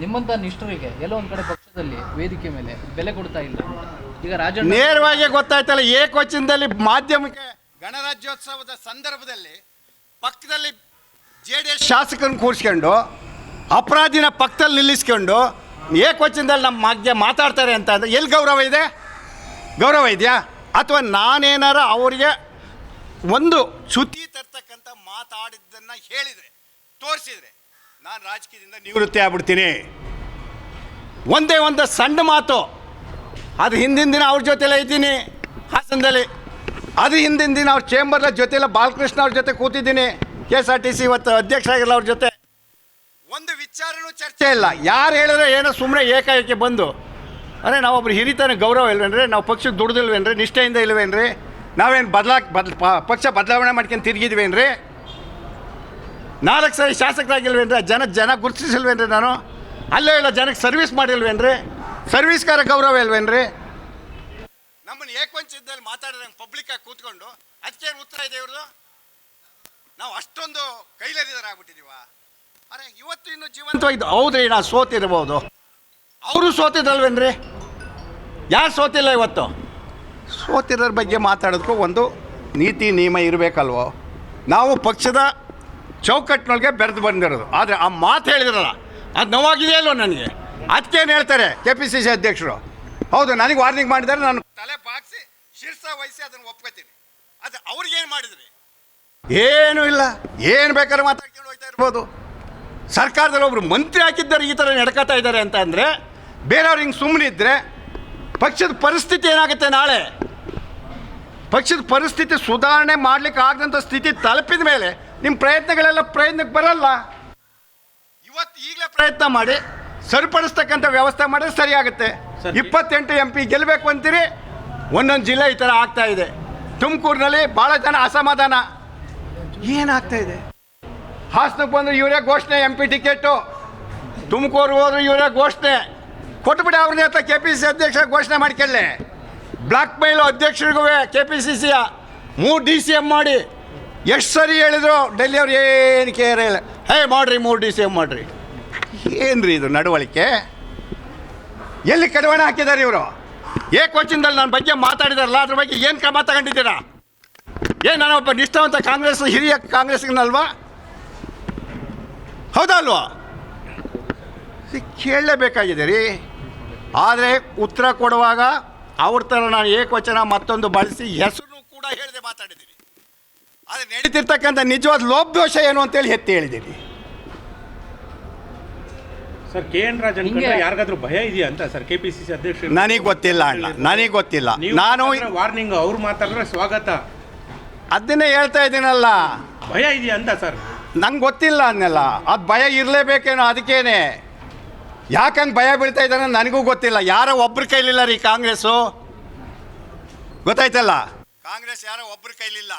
ನಿಮ್ಮಂತ ನಿಷ್ಠರಿಗೆ ಎಲ್ಲೋ ಒಂದ್ ಕಡೆ ಪಕ್ಷದಲ್ಲಿ ವೇದಿಕೆ ಮೇಲೆ ಬೆಲೆ ಕೊಡ್ತಾ ಇಲ್ಲ. ಈಗ ರಾಜ ನೇರವಾಗಿ ಗೊತ್ತಾಯ್ತಲ್ಲ, ಏಕವಚನದಲ್ಲಿ ಮಾಧ್ಯಮಕ್ಕೆ ಗಣರಾಜ್ಯೋತ್ಸವದ ಸಂದರ್ಭದಲ್ಲಿ ಪಕ್ಕದಲ್ಲಿ ಜೆ ಡಿ ಎಸ್ ಶಾಸಕರನ್ನ ಕೂರಿಸ್ಕೊಂಡು, ಅಪರಾಧಿನ ಪಕ್ಕದಲ್ಲಿ ನಿಲ್ಲಿಸ್ಕೊಂಡು, ಏಕವಚನದಲ್ಲಿ ನಮ್ಮ ಮಾಧ್ಯಮ ಮಾತಾಡ್ತಾರೆ ಅಂತ ಅಂದರೆ ಎಲ್ಲಿ ಗೌರವ ಇದೆ? ಗೌರವ ಇದೆಯಾ? ಅಥವಾ ನಾನೇನಾರ ಅವರಿಗೆ ಒಂದು ಸುದ್ದಿ ತರ್ತಕ್ಕಂಥ ಮಾತಾಡಿದ್ದನ್ನು ಹೇಳಿದರೆ, ತೋರಿಸಿದರೆ ನಾನು ರಾಜಕೀಯದಿಂದ ನಿವೃತ್ತಿ ಆಗ್ಬಿಡ್ತೀನಿ. ಒಂದೇ ಒಂದು ಸಣ್ಣ ಮಾತು. ಅದು ಹಿಂದಿನ ದಿನ ಅವ್ರ ಜೊತೆಲೇ ಇದ್ದೀನಿ. ಹಾಸನದಲ್ಲಿ. ಅದು ಹಿಂದಿನ ದಿನ ಅವ್ರ ಚೇಂಬರ್ನ ಜೊತೆಲ್ಲ ಬಾಲಕೃಷ್ಣ ಅವ್ರ ಜೊತೆ ಕೂತಿದ್ದೀನಿ. K S R T C ಇವತ್ತು ಅಧ್ಯಕ್ಷರಾಗಿಲ್ಲ ಅವ್ರ ಜೊತೆ. ಒಂದು ವಿಚಾರನೂ ಚರ್ಚೆ ಇಲ್ಲ. ಯಾರು ಹೇಳಿದ್ರೆ ಏನೋ ಸುಮ್ಮನೆ ಏಕಾಏಕಿ ಬಂದು. ಅಂದರೆ ನಾವೊಬ್ರು ಹಿರಿತನ ಗೌರವ ಇಲ್ವೇನ್ರಿ? ನಾವು ಪಕ್ಷಕ್ಕೆ ದುಡ್ದಿಲ್ವೇನ್ರಿ? ನಿಷ್ಠೆಯಿಂದ ಇಲ್ವೇನ್ರಿ? ನಾವೇನು ಬದಲಾಕ್ ಬದ್ ಪಕ್ಷ ಬದಲಾವಣೆ ಮಾಡ್ಕೊಂಡು ತಿರುಗಿದ್ವೇನ್ರಿ? ನಾಲ್ಕು ಸಾರಿ ಶಾಸಕರಾಗಿಲ್ವೇನ್ರಿ? ಜನ ಜನ ಗುರುತಿಸಿಲ್ವೇನ್ರಿ ನಾನು? ಅಲ್ಲೇ ಇಲ್ಲ ಜನಕ್ಕೆ ಸರ್ವಿಸ್ ಮಾಡಿಲ್ವೇನ್ರಿ? ಸರ್ವಿಸ್ಗಾರ ಗೌರವ ಇಲ್ವೇನ್ರಿ? ನಮ್ಮನ್ನು ಏಕವಂಚದಲ್ಲಿ ಮಾತಾಡಿದಂಗೆ ಪಬ್ಲಿಕ್ಕಾಗಿ ಕೂತ್ಕೊಂಡು ಅದಕ್ಕೇನು ಉತ್ತರ ಇದೆ ಇವ್ರದು? ನಾವು ಅಷ್ಟೊಂದು ಕೈಲರಿದಾರಾಗ್ಬಿಟ್ಟಿದೀವ. ಅರೆ ಇವತ್ತು ಇನ್ನು ಜೀವಂತವಾಗಿದ್ದು ಹೌದ್ರಿ ನಾ ಸೋತಿರ್ಬೋದು. ಅವರು ಸೋತಿದ್ರಲ್ವೇನ್ರಿ? ಯಾರು ಸೋತಿಲ್ಲ ಇವತ್ತು? ಸೋತಿರೋರ ಬಗ್ಗೆ ಮಾತಾಡೋದಕ್ಕೂ ಒಂದು ನೀತಿ ನಿಯಮ ಇರಬೇಕಲ್ವೋ? ನಾವು ಪಕ್ಷದ ಚೌಕಟ್ಟಿನೊಳಗೆ ಬೆರೆದು ಬಂದಿರೋದು. ಆದರೆ ಆ ಮಾತು ಹೇಳಿದ್ರಲ್ಲ, ಅದು ನೋವಾಗಿದೆ ಅಲ್ವೋ ನನಗೆ? ಅದಕ್ಕೇನು ಹೇಳ್ತಾರೆ ಕೆ ಪಿ ಸಿ ಸಿ ಅಧ್ಯಕ್ಷರು? ಹೌದು, ನನಗೆ ವಾರ್ನಿಂಗ್ ಮಾಡಿದರೆ ನಾನು ತಲೆ ಬಾಗಿಸಿ ಶಿರ್ಸ ವಹಿಸಿ ಅದನ್ನು ಒಪ್ಕೋತೀನಿ. ಅದು ಅವ್ರಿಗೇನು ಮಾಡಿದ್ರಿ? ಏನೂ ಇಲ್ಲ. ಏನು ಬೇಕಾದ್ರೆ ಮಾತಾಡ್ಕೊಂಡು ಹೋಗ್ತಾ ಇರ್ಬೋದು. ಸರ್ಕಾರದಲ್ಲಿ ಒಬ್ಬರು ಮಂತ್ರಿ ಹಾಕಿದ್ದಾರೆ, ಈ ಥರ ನಡ್ಕೋತಾ ಇದ್ದಾರೆ ಅಂತ ಅಂದರೆ, ಬೇರೆಯವ್ರು ಹಿಂಗೆ ಸುಮ್ಮನಿದ್ರೆ ಪಕ್ಷದ ಪರಿಸ್ಥಿತಿ ಏನಾಗುತ್ತೆ ನಾಳೆ? ಪಕ್ಷದ ಪರಿಸ್ಥಿತಿ ಸುಧಾರಣೆ ಮಾಡ್ಲಿಕ್ಕೆ ಆಗದಂಥ ಸ್ಥಿತಿ ತಲುಪಿದ ಮೇಲೆ ನಿಮ್ಮ ಪ್ರಯತ್ನಗಳೆಲ್ಲ ಪ್ರಯತ್ನಕ್ಕೆ ಬರಲ್ಲ. ಇವತ್ತು ಈಗಲೇ ಪ್ರಯತ್ನ ಮಾಡಿ ಸರಿಪಡಿಸ್ತಕ್ಕಂಥ ವ್ಯವಸ್ಥೆ ಮಾಡಿದ್ರೆ ಸರಿಯಾಗುತ್ತೆ. ಸರ್, ಇಪ್ಪತ್ತೆಂಟು ಎಂ ಪಿ ಗೆಲ್ಲಬೇಕು ಅಂತೀರಿ ಒಂದೊಂದು ಜಿಲ್ಲೆ ಈ ಥರ ಆಗ್ತಾ ಇದೆ. ತುಮಕೂರಿನಲ್ಲಿ ಭಾಳ ಜನ ಅಸಮಾಧಾನ. ಏನಾಗ್ತಾ ಇದೆ? ಹಾಸನಕ್ಕೆ ಬಂದರೆ ಇವರೇ ಘೋಷಣೆ ಎಂ ಪಿ ಟಿಕೆಟು. ತುಮಕೂರು ಹೋದ್ರೆ ಇವರೇ ಘೋಷಣೆ. ಕೊಟ್ಬಿಡಿ ಅವ್ರನ್ನೇ ಹತ್ರ ಕೆ ಪಿ ಸಿ ಅಧ್ಯಕ್ಷ ಘೋಷಣೆ ಮಾಡ್ಕೊಳ್ಳಿ ಬ್ಲಾಕ್ ಮೇಲು ಅಧ್ಯಕ್ಷರಿಗೂ ಕೆ ಪಿ ಸಿ ಸಿಯ ಮೂರು ಡಿ ಸಿ ಎಂ ಮಾಡಿ. ಎಷ್ಟು ಸರಿ ಹೇಳಿದ್ರು ಡೆಲ್ಲಿ ಅವ್ರು ಏನು ಕೇರ್ ಇಲ್ಲ. ಹೇ, ಮಾಡ್ರಿ, ಮೂರು ಡಿ ಸೇವ್ ಮಾಡ್ರಿ. ಏನು ಇದು ನಡವಳಿಕೆ? ಎಲ್ಲಿ ಕಡಿವಾಣ ಹಾಕಿದ್ದಾರೆ ಇವರು? ಏಕವಚನದಲ್ಲಿ ನನ್ನ ಬಗ್ಗೆ ಮಾತಾಡಿದಾರಲ್ಲ, ಅದ್ರ ಬಗ್ಗೆ ಏನು ಕ್ರಮ ತಗೊಂಡಿದ್ದೀರಾ? ನಾನು ಒಬ್ಬ ನಿಷ್ಠಾವಂತ ಕಾಂಗ್ರೆಸ್ ಹಿರಿಯ ಕಾಂಗ್ರೆಸ್ಗನಲ್ವಾ ಹೌದಾ ಕೇಳಲೇಬೇಕಾಗಿದೆ ರೀ. ಆದರೆ ಉತ್ತರ ಕೊಡುವಾಗ ಅವ್ರ ಥರ ನಾನು ಏಕವಚನ ಮತ್ತೊಂದು ಬಳಸಿ ಹೆಸರು ಕೂಡ ಹೇಳದೆ ಮಾತಾಡಿದ್ದೀನಿ. ಆದರೆ ನಡೀತಿರ್ತಕ್ಕಂಥ ನಿಜವಾದ ಲೋಪದೋಷ ಏನು ಅಂತೇಳಿ ಎತ್ತಿ ಹೇಳಿದ್ದೀನಿ. ಸರ್ ಕೆ ಎನ್ ರಾಜನ್ ಯಾರಿಗಾದ್ರೂ ಭಯ ಇದೆಯಾ ಅಂತ sir? K P C C ಅಧ್ಯಕ್ಷ ನನಗೆ ಗೊತ್ತಿಲ್ಲ ಅಣ್ಣ ನನಗೆ ಗೊತ್ತಿಲ್ಲ. ನಾನು ವಾರ್ನಿಂಗ್ ಅವ್ರು ಮಾತಾಡಿದ್ರೆ ಸ್ವಾಗತ. ಅದನ್ನೇ ಹೇಳ್ತಾ ಇದ್ದೀನಲ್ಲ. ಭಯ ಇದೆಯಾ ಅಂತ ಸರ್? ನಂಗೆ ಗೊತ್ತಿಲ್ಲ ಅನ್ನೆಲ್ಲ. ಅದು ಭಯ ಇರಲೇಬೇಕೇನೋ ಅದಕ್ಕೇನೆ. ಯಾಕಂಗೆ ಭಯ ಬೀಳ್ತಾ ಇದ್ದಾನೆ ನನಗೂ ಗೊತ್ತಿಲ್ಲ. ಯಾರೋ ಒಬ್ಬರ ಕೈಲಿಲ್ಲ ರೀ ಕಾಂಗ್ರೆಸ್ಸು? ಗೊತ್ತಾಯ್ತಲ್ಲ? ಕಾಂಗ್ರೆಸ್ ಯಾರೋ ಒಬ್ಬರ ಕೈಲಿಲ್ಲ.